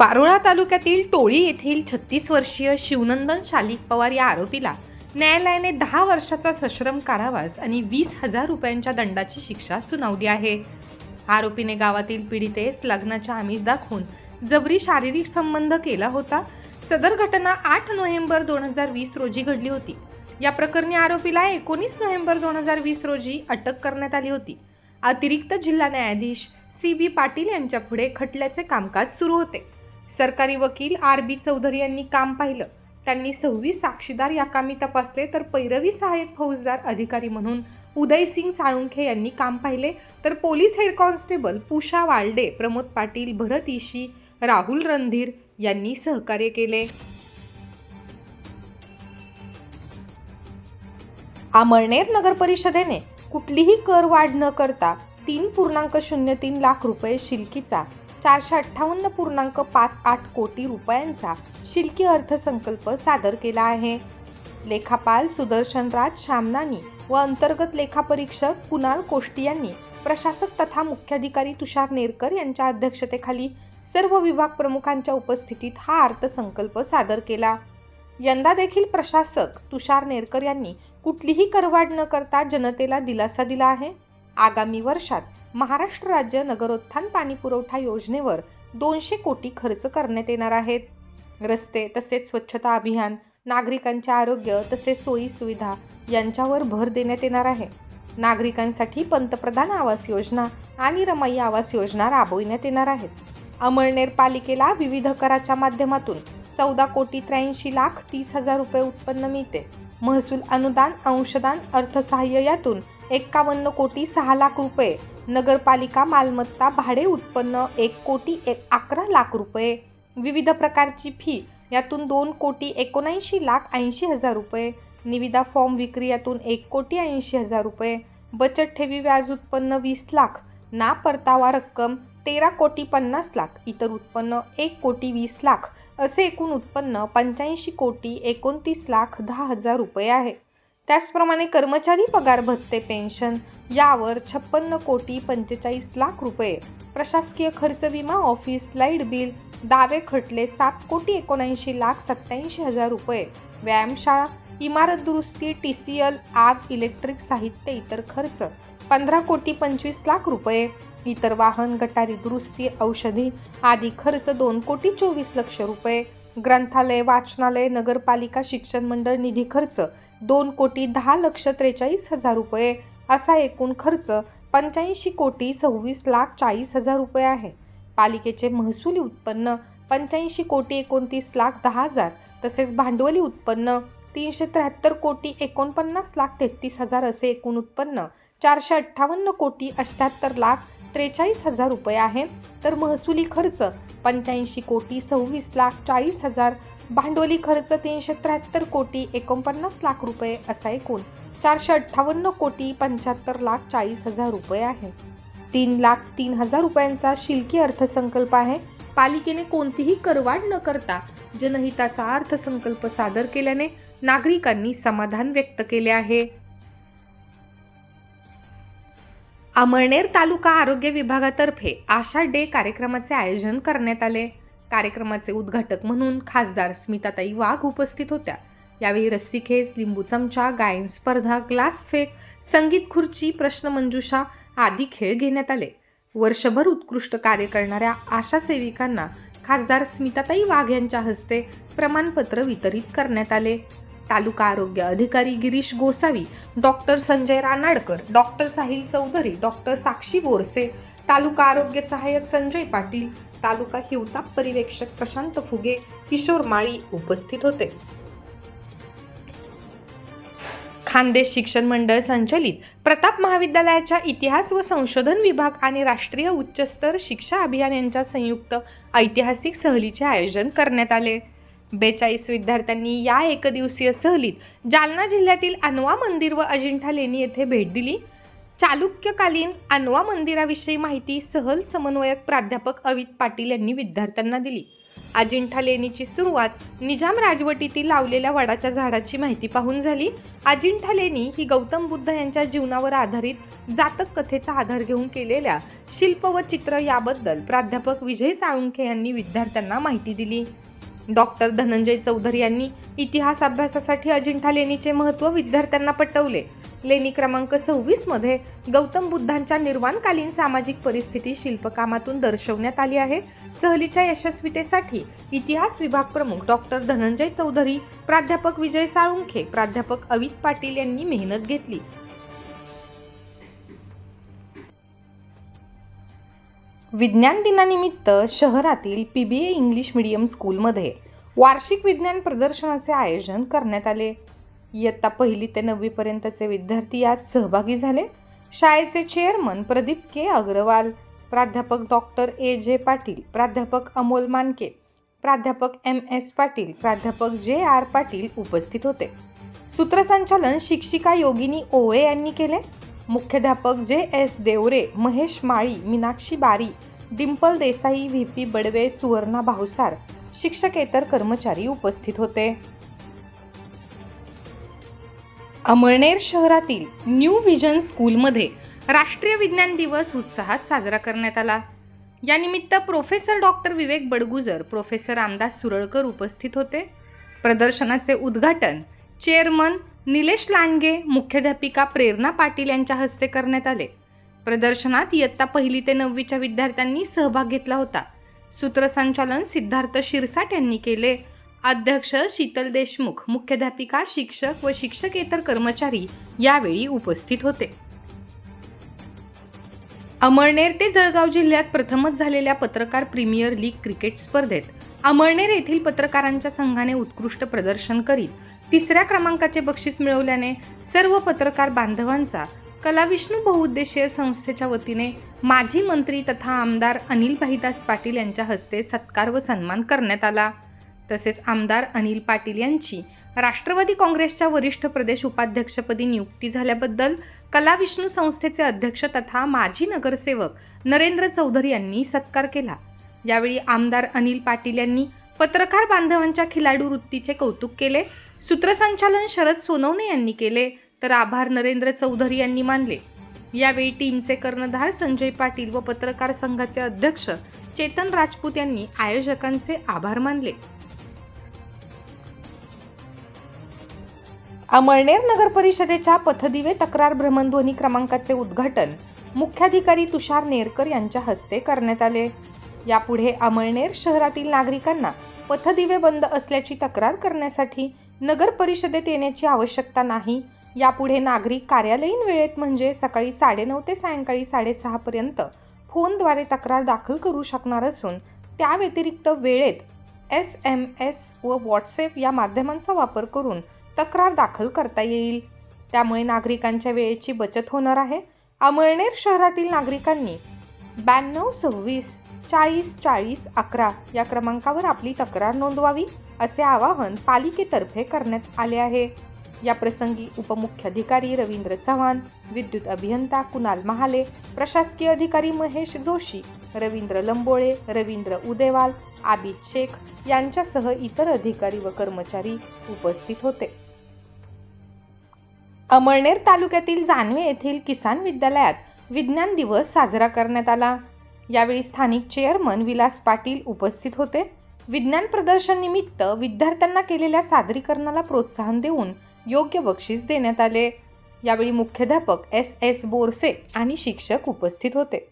पारोळा तालुक्यातील टोळी येथील छत्तीस वर्षीय शिवनंदन शालिक पवार या आरोपीला न्यायालयाने दहा वर्षाचा सश्रम कारावास आणि वीस हजार रुपयांच्या दंडाची शिक्षा सुनावली आहे. आरोपीने गावातील पीडितेस लग्नाच्या आमिष दाखवून जबरी शारीरिक संबंध केला होता. सदर घटना आठ नोव्हेंबर दोन हजार वीस रोजी घडली होती. या प्रकरणी आरोपीला एकोणीस नोव्हेंबर दोन हजार वीस रोजी अटक करण्यात आली होती. अतिरिक्त जिल्हा न्यायाधीश सी बी पाटील यांच्या पुढे खटल्याचे कामकाज सुरू होते. सरकारी वकील आर बी चौधरी यांनी काम पाहिलं. त्यांनी सव्वीस साक्षीदार या कामी तपासले तर पैरवी सहाय्यक फौजदार अधिकारी म्हणून उदयसिंग साळुंखे यांनी काम पाहिले. तर police head constable Pusha Walde Pramod Patil Bharat Ishi Rahul Randhir यांनी सहकार्य केले. अमळनेर नगर परिषदेने कुठलीही कर वाढ न करता तीन पूर्णांक शून्य तीन लाख रुपये शिलकीचा चारशे अठ्ठावन्न पूर्णांक पाच आठ कोटी रुपयांचा शिल्की अर्थसंकल्प सादर केला आहे. लेखापाल सुदर्शनराज शामनानी व अंतर्गत लेखापरीक्षक कुणाल कोष्टी यांनी प्रशासक तथा मुख्याधिकारी तुषार नेरकर यांच्या अध्यक्षतेखाली सर्व विभाग प्रमुखांच्या उपस्थितीत हा अर्थसंकल्प सादर केला. यंदा देखील प्रशासक तुषार नेरकर यांनी कुठलीही करवाढ न करता जनतेला दिलासा दिला आहे. आगामी वर्षात महाराष्ट्र राज्य नगरोत्थान पाणी पुरवठा योजनेवर दोनशे कोटी खर्च करण्यात येणार आहेत. रस्ते तसेच स्वच्छता अभियान नागरिकांचे आरोग्य तसेच सोयी सुविधा यांच्यावर भर देण्यात येणार आहे. नागरिकांसाठी पंतप्रधान आवास योजना आणि रमाई आवास योजना राबविण्यात येणार आहेत. अमळनेर पालिकेला विविध कराच्या माध्यमातून चौदा कोटी त्र्याऐंशी लाख तीस हजार रुपये उत्पन्न मिळते. महसूल अनुदान अंशदान अर्थसहाय्य यातून एक्कावन्न कोटी सहा लाख रुपये नगरपालिका मालमत्ता भाडे उत्पन्न एक कोटी एक अकरा लाख रुपये. विविध प्रकारची फी यातून दोन कोटी एकोणऐंशी लाख ऐंशी हजार रुपये. निविदा फॉर्म विक्री यातून एक कोटी ऐंशी हजार रुपये. बचत ठेवी व्याज उत्पन्न वीस लाख. ना परतावा रक्कम तेरा कोटी पन्नास लाख. इतर उत्पन्न एक कोटी वीस लाख. असे एकूण उत्पन्न पंच्याऐंशी कोटी एकोणतीस लाख दहा हजार रुपये आहे. त्याचप्रमाणे कर्मचारी पगार भत्ते पेन्शन यावर छप्पन्न कोटी पंचेचाळीस लाख रुपये. प्रशासकीय खर्च विमा ऑफिस लाइट बिल दावे खटले सात कोटी एकोणऐंशी लाख सत्याऐंशी हजार रुपये. व्यायामशाळा इमारत दुरुस्ती टी सी एल आग इलेक्ट्रिक साहित्य इतर खर्च पंधरा कोटी पंचवीस लाख रुपये. इतर वाहन गटारी दुरुस्ती औषधी आदी खर्च दोन कोटी चोवीस लक्ष रुपये. ग्रंथालय वाचनालय नगरपालिका शिक्षण मंडळ निधी खर्च दोन कोटी दहा लक्ष त्रेचाळीस हजार रुपये असा एकूण खर्च पंच्याऐंशी कोटी सव्वीस लाख चाळीस हजार रुपये आहे. पालिकेचे महसुली उत्पन्न पंच्याऐंशी कोटी एकोणतीस लाख दहा हजार तसेच भांडवली उत्पन्न तीनशे त्र्याहत्तर कोटी एकोणपन्नास लाख तेहतीस हजार असे एकूण उत्पन्न चारशे अठ्ठावन्न कोटी अष्ट्याहत्तर लाख त्रेचाळीस हजार रुपये आहे. तर महसुली खर्च पंच्याऐंशी कोटी सव्वीस लाख चाळीस हजार भांडवली खर्च तीनशे त्र्याहत्तर कोटी एकोणपन्नास लाख रुपये असा एकूण चारशे अठ्ठावन्न कोटी पंच्याहत्तर लाख चाळीस हजार रुपये आहे. तीन लाख तीन हजार रुपयांचा शिल्की अर्थसंकल्प आहे. पालिकेने कोणतीही करवाढ न करता जनहिताचा अर्थसंकल्प सादर केल्याने नागरिकांनी समाधान व्यक्त केले आहे. अमळनेर तालुका आरोग्य विभागातर्फे आशा डे कार्यक्रमाचे आयोजन करण्यात आले. कार्यक्रमाचे उद्घाटक म्हणून खासदार स्मिताताई वाघ उपस्थित होत्या. यावेळी रस्सीखेच लिंबू चमचा गायन स्पर्धा ग्लास फेक संगीत खुर्ची प्रश्नमंजुषा आदी खेळ घेण्यात आले. वर्षभर उत्कृष्ट कार्य करणाऱ्या आशा सेविकांना खासदार स्मिताताई वाघ यांच्या हस्ते प्रमाणपत्र वितरित करण्यात आले. तालुका आरोग्य अधिकारी Girish Gosavi doctor Sanjay Ranadkar doctor Sahil Chaudhari doctor Sakshi Borse taluka आरोग्य सहाय्यक संजय पाटील तालुका हिवताप परिवेक्षक प्रशांत फुगे किशोर माळी उपस्थित होते. खानदेश शिक्षण मंडळ संचलित प्रताप महाविद्यालयाच्या इतिहास व संशोधन विभाग आणि राष्ट्रीय उच्चस्तर शिक्षा अभियान यांच्या संयुक्त ऐतिहासिक सहलीचे आयोजन करण्यात आले. बेचाळीस विद्यार्थ्यांनी या एकदिवसीय सहलीत जालना जिल्ह्यातील अनवा मंदिर व अजिंठा लेणी येथे भेट दिली. चालुक्यकालीन अनवा मंदिराविषयी माहिती सहल समन्वयक प्राध्यापक अवित पाटील यांनी विद्यार्थ्यांना दिली. अजिंठा लेणीची सुरुवात निजाम राजवटीतील लावलेल्या वडाच्या झाडाची माहिती पाहून झाली. अजिंठा लेणी ही गौतम बुद्ध यांच्या जीवनावर आधारित जातक कथेचा आधार घेऊन केलेल्या शिल्प व चित्र याबद्दल प्राध्यापक विजय साळुंखे यांनी विद्यार्थ्यांना माहिती दिली. डॉक्टर धनंजय चौधरी यांनी इतिहास अभ्यासासाठी अजिंठा लेणीचे महत्त्व विद्यार्थ्यांना पटवले. लेणी क्रमांक सव्वीसमध्ये गौतम बुद्धांच्या निर्वाणकालीन सामाजिक परिस्थिती शिल्पकामातून दर्शवण्यात आली आहे. सहलीच्या यशस्वीतेसाठी इतिहास विभाग प्रमुख डॉक्टर धनंजय चौधरी प्राध्यापक विजय साळुंखे प्राध्यापक अवित पाटील यांनी मेहनत घेतली. विज्ञान दिनानिमित्त शहरातील P B A English medium स्कूलमध्ये वार्षिक विज्ञान प्रदर्शनाचे आयोजन करण्यात आले. इयत्ता पहिली ते नववीपर्यंतचे विद्यार्थी यात सहभागी झाले. शाळेचे चेअरमन प्रदीप के. अग्रवाल प्राध्यापक डॉक्टर ए. जे. पाटील प्राध्यापक अमोल मानके प्राध्यापक एम. एस. पाटील प्राध्यापक जे. आर. पाटील उपस्थित होते. सूत्रसंचालन शिक्षिका योगिनी ओए यांनी केले. मुख्याध्यापक J S Devare Mahesh Mali Meenakshi Bari Dimple Desai V P Badve Suvarna Bhavsar शिक्षकेतर कर्मचारी उपस्थित होते. अमळनेर शहरातील न्यू विजन स्कूलमध्ये राष्ट्रीय विज्ञान दिवस उत्साहात साजरा करण्यात आला. यानिमित्त professor doctor Vivek Badgujar professor Ramdas Suralkar उपस्थित होते. प्रदर्शनाचे उद्घाटन चेअरमन निलेश लांडगे मुख्याध्यापिका प्रेरणा पाटील यांच्या हस्ते करण्यात आले. प्रदर्शनात इयत्ता पहिली ते नववीच्या विद्यार्थ्यांनी सहभाग घेतला होता. सूत्रसंचालन सिद्धार्थ शिरसाट यांनी केले. अध्यक्ष शीतल देशमुख मुख्याध्यापिका शिक्षक व शिक्षकेतर कर्मचारी यावेळी उपस्थित होते. अमळनेर ते जळगाव जिल्ह्यात प्रथमच झालेल्या पत्रकार प्रीमियर लीग क्रिकेट स्पर्धेत अमळनेर येथील पत्रकारांच्या संघाने उत्कृष्ट प्रदर्शन करीत तिसऱ्या क्रमांकाचे बक्षीस मिळवल्याने सर्व पत्रकार बांधवांचा कलाविष्णू बहुउद्देशीय संस्थेच्या वतीने माजी मंत्री तथा आमदार अनिल भाईदास पाटील यांच्या हस्ते सत्कार व सन्मान करण्यात आला. तसेच आमदार अनिल पाटील यांची राष्ट्रवादी काँग्रेसच्या वरिष्ठ प्रदेश उपाध्यक्षपदी नियुक्ती झाल्याबद्दल कलाविष्णू संस्थेचे अध्यक्ष तथा माजी नगरसेवक नरेंद्र चौधरी यांनी सत्कार केला. यावेळी आमदार अनिल पाटील यांनी पत्रकार बांधवांच्या खिलाडू वृत्तीचे कौतुक केले. सूत्रसंचालन शरद सोनवणे यांनी केले तर आभार नरेंद्र चौधरी यांनी मानले. यावेळी टीमचे कर्णधार संजय पाटील व पत्रकार संघाचे अध्यक्ष चेतन राजपूत यांनी आयोजकांचे आभार मानले. अमळनेर नगर परिषदेच्या पथदिवे तक्रार भ्रमणध्वनी क्रमांकाचे उद्घाटन मुख्याधिकारी तुषार नेरकर यांच्या हस्ते करण्यात आले. यापुढे अमळनेर शहरातील नागरिकांना पथदिवे बंद असल्याची तक्रार करण्यासाठी नगर परिषदेत येण्याची आवश्यकता नाही. यापुढे नागरिक कार्यालयीन वेळेत म्हणजे सकाळी साडेनऊ ते सायंकाळी साडेसहापर्यंत फोनद्वारे तक्रार दाखल करू शकणार असून त्या व्यतिरिक्त वेळेत एस एम एस व व्हॉट्सॲप या माध्यमांचा वापर करून तक्रार दाखल करता येईल. त्यामुळे नागरिकांच्या वेळेची बचत होणार आहे. अमळनेर शहरातील नागरिकांनी ब्याण्णव सव्वीस चाळीस चाळीस अकरा या क्रमांकावर आपली तक्रार नोंदवावी असे आवाहन पालिकेतर्फे करण्यात आले आहे. या प्रसंगी उपमुख्याधिकारी रवींद्र चव्हाण विद्युत अभियंता कुणाल महाले प्रशासकीय अधिकारी महेश जोशी रवींद्र लंबोळे रवींद्र उदेवाल आबिद शेख यांच्यासह इतर अधिकारी व कर्मचारी उपस्थित होते. अमळनेर तालुक्यातील जानवे येथील किसान विद्यालयात विज्ञान दिवस साजरा करण्यात आला. यावेळी स्थानिक चेअरमन विलास पाटील उपस्थित होते. विज्ञान प्रदर्शननिमित्त विद्यार्थ्यांना केलेल्या सादरीकरणाला प्रोत्साहन देऊन योग्य बक्षीस देण्यात आले. यावेळी मुख्याध्यापक एस एस बोरसे आणि शिक्षक उपस्थित होते.